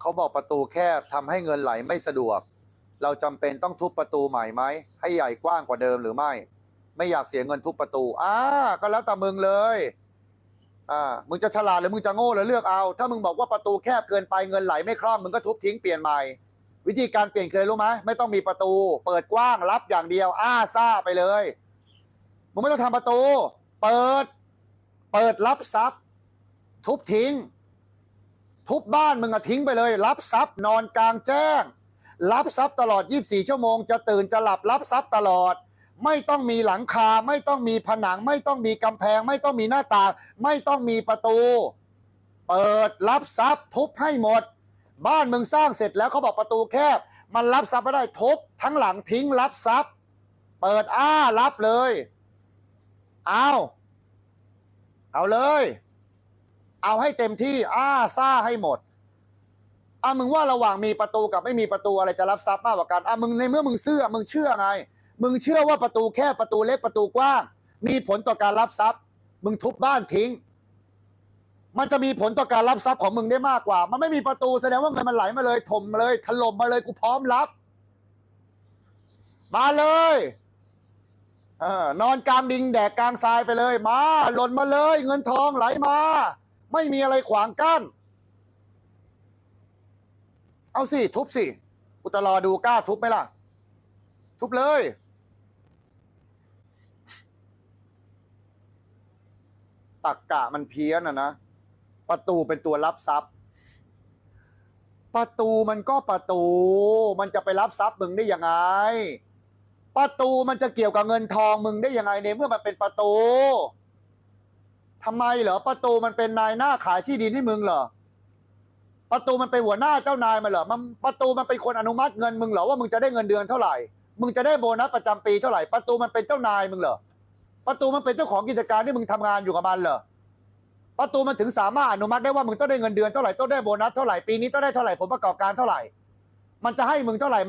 เขาบอกประตูแคบทำให้เงินไหลไม่สะดวก เราจำเป็นต้องทุบประตูใหม่ไหมให้ใหญ่กว้างกว่าเดิมหรือไม่ ไม่อยากเสียเงินทุบประตูอ่าก็แล้วแต่มึงเลยอ่ามึงจะฉลาดหรือมึงจะโง่หรือเลือกเอา ถ้ามึงบอกว่าประตูแคบเกินไปเงินไหลไม่คล่องมึงก็ทุบทิ้งเปลี่ยนใหม่ วิธีการเปลี่ยนคืออะไรรู้ไหมไม่ต้องมีประตู เปิดกว้างรับอย่างเดียว อ้าซ่าไปเลยมึงไม่ต้องทำประตู เปิด เปิดรับทรัพย์ ทุบทิ้ง ทุบบ้านมึงอะทิ้งไปเลย รับทรัพย์นอนกลางแจ้ง รับทรัพย์ตลอด 24 ชั่วโมง จะตื่นจะหลับรับทรัพย์ตลอด ไม่ต้องมีหลังคา ไม่ต้องมีผนัง ไม่ต้องมีกำแพง ไม่ต้องมีหน้าต่าง ไม่ต้องมีประตู เปิดรับทรัพย์ ทุบให้หมด บ้านมึงสร้างเสร็จแล้วเขาบอกประตูแคบ มันรับทรัพย์ไม่ได้ทุบทั้งหลังทิ้งรับทรัพย์ เปิดอ้ารับเลย เอาเอาเลย เอาให้เต็มที่อ้าซ่าให้หมดอะมึงว่าระหว่างมีประตูกับไม่มีประตูอะไรจะรับทรัพย์มากกว่ากันอะมึงในเมื่อมึงเชื่อมึงเชื่อไง มึงเชื่อว่าประตูแค่ประตูเล็กประตูกว้าง มีผลต่อการรับทรัพย์ มึงทุบบ้านทิ้ง มันจะมีผลต่อการรับทรัพย์ของมึงได้มากกว่า มันไม่มีประตูแสดงว่าเงินมันไหลมาเลยถมมาเลยถล่มมาเลยกูพร้อมรับ มาเลยเออนอนกลางดิงแดกกลางทรายไปเลย มาหล่นมาเลย เงินทองไหลมา ไม่มีอะไรขวางกั้น เอาสิ ทุบสิกูจะรอดูกล้าทุบไหมล่ะ ทุบเลย ตักกะมันเพี้ยนอะนะ ประตูเป็นตัวรับทรัพย์ ประตูมันก็ประตู มันจะไปรับทรัพย์มึงได้ยังไง ประตูมันจะเกี่ยวกับเงินทองมึงได้ยังไงในเมื่อมันเป็นประตู ทำไมเหรอประตูมันเป็นนายหน้าขายที่ดินให้มึงเหรอประตูมันเป็นหัวหน้าเจ้านายมันเหรอมันประตูมันเป็นคนอนุมัติเงินมึงเหรอว่ามึงจะได้เงินเดือนเท่าไหร่ มึงจะได้โบนัสประจำปีเท่าไหร่ประตูมันเป็นเจ้านายมึงเหรอประตูมันเป็นเจ้าของกิจการที่มึงทำงานอยู่กับมันเหรอประตูมันถึงสามารถอนุมัติได้ว่ามึงต้องได้เงินเดือนเท่าไหร่ต้องได้โบนัสเท่าไหร่ปีนี้ต้องได้เท่าไหร่ผลประกอบการเท่าไหร่ มันจะให้มึงเท่าไหร่